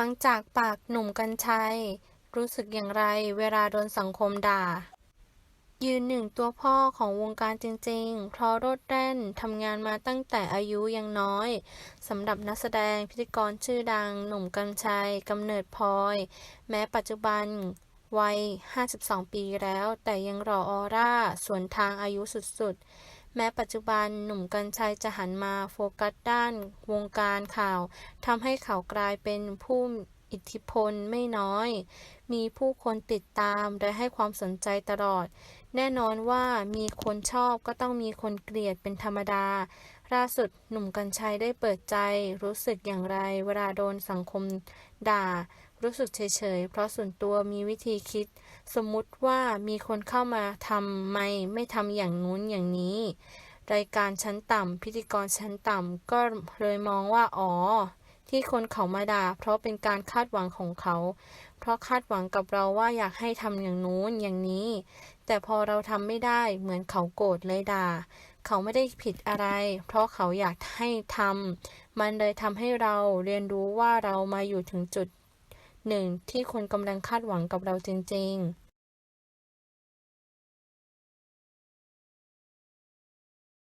ฟังจากปากหนุ่มกรรชัย รู้สึกอย่างไรเวลาโดนสังคมด่า ยืนหนึ่งตัวพ่อของวงการจริงๆ เพราะโรดแร่นทำงานมาตั้งแต่อายุยังน้อยสำหรับนักแสดงพิธีกรชื่อดังหนุ่มกรรชัยกำเนิดพลอย แม้ปัจจุบันวัย 52 ปีแล้ว แต่ยังหล่อออร่า สวนทางอายุสุดๆ แม้ปัจจุบันหนุ่มกัญชัยจะหันมาโฟกัสด้านวงการข่าวทำให้เขากลายเป็นผู้อิทธิพลไม่น้อย มีผู้คนติดตามและให้ความสนใจตลอด แน่นอนว่ามีคนชอบก็ต้องมีคนเกลียดเป็นธรรมดา ล่าสุดหนุ่มกรรชัยได้เปิดใจ รู้สึกอย่างไร เวลาโดนสังคมด่า รู้สึกเฉยๆ เพราะส่วนตัวมีวิธีคิด สมมุติว่ามีคนเข้ามาทำไมไม่ทำอย่างนู้นอย่างนี้ รายการชั้นต่ำพิธีกรชั้นต่ำก็เลยมองว่าอ๋อ ที่คนเขามาด่า เพราะเป็นการคาดหวังของเขา เพราะคาดหวังกับเราว่าอยากให้ทำอย่างนู้นอย่างนี้ แต่พอเราทำไม่ได้เหมือนเขาโกรธเลยด่า เขาไม่ได้ผิดอะไร เพราะเขาอยากให้ทำมันเลยทำให้เราเรียนรู้ว่าเรามาอยู่ถึงจุดหนึ่งที่คนกำลังคาดหวังกับเราจริง ๆ